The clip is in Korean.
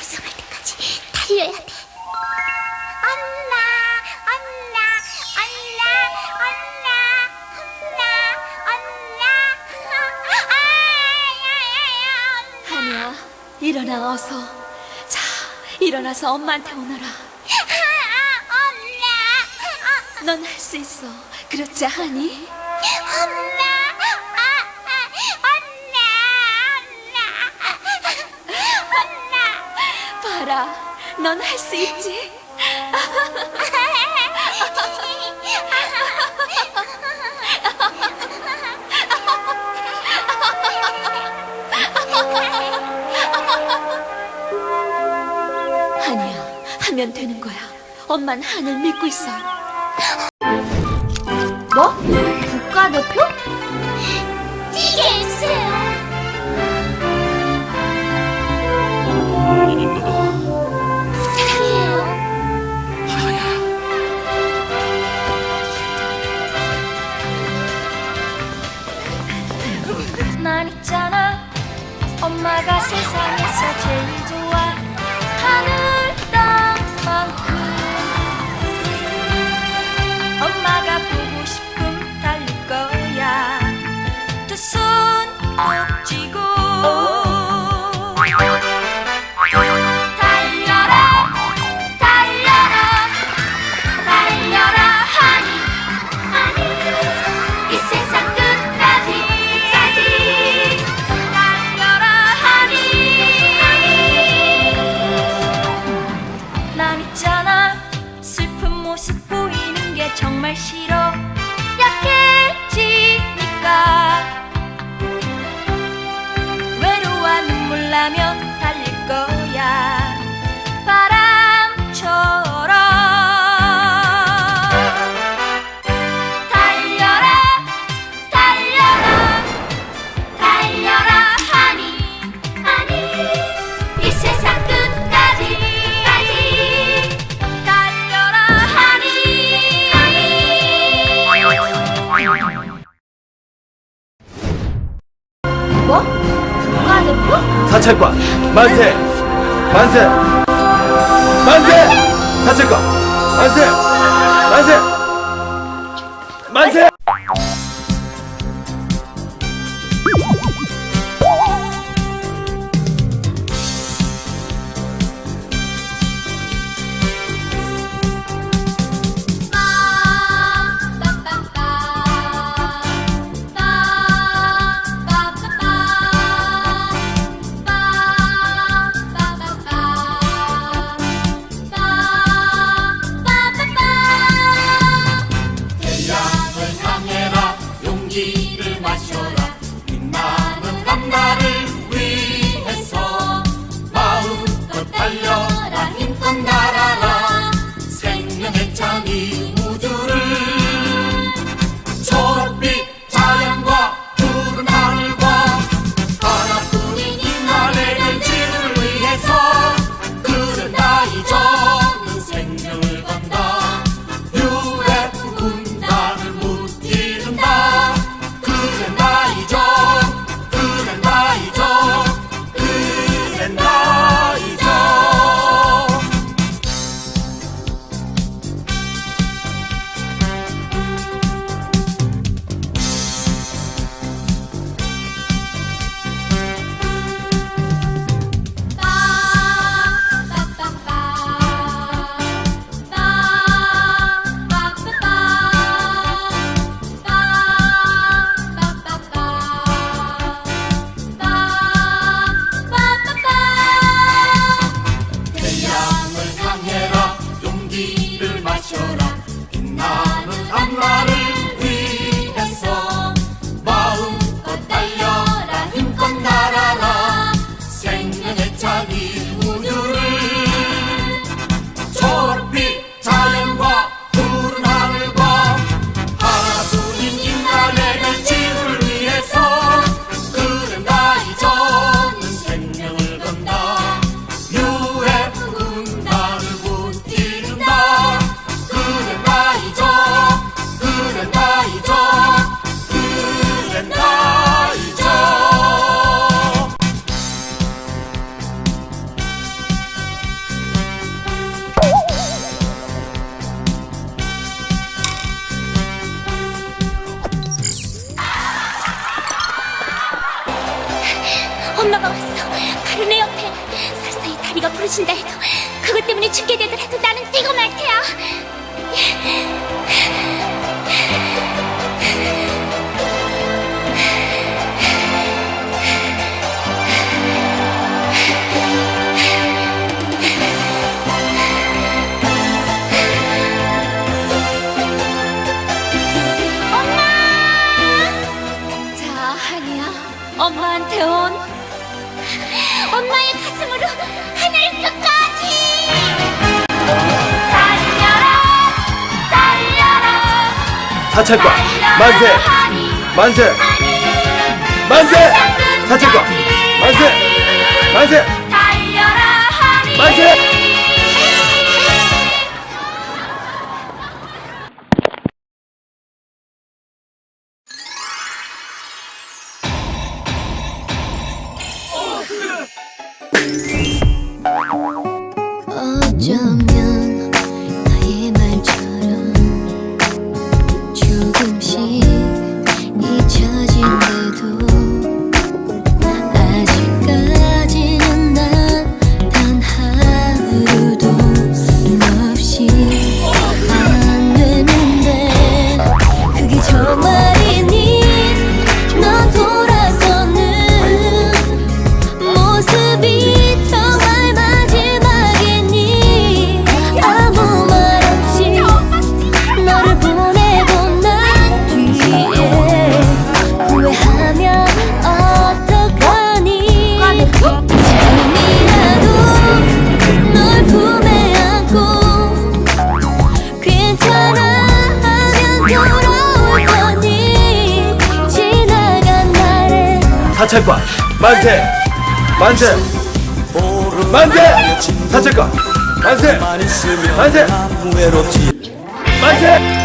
우승할 때까지 달려야 돼. 엄마, 엄마, 엄마, 엄마, 엄마, 엄마, 엄마. 하니야, 일어나 어서. 자, 일어나서 엄마한테 오너라. 엄마, 넌 할 수 있어. 그렇지, 하니? 봐라, 넌할 수 있지. 하니야, 하면 되는 거야. 엄만 한을 믿고 있어. 뭐? 엄마가 세상에서 제일 좋아 하늘 뭐? 국가대표? 사찰관 만세. 만세. 만세. 만세 만세. 만세 네가 부르신다 해도 그것 때문에 죽게 되더라도 나는 뛰고 말 테야. 사찰과 만세. 만세. 만세. 사찰과 만세. 만세. 만세. 사찰관 만세. 만세. 만세. 사찰관 만세. 만세. 만세.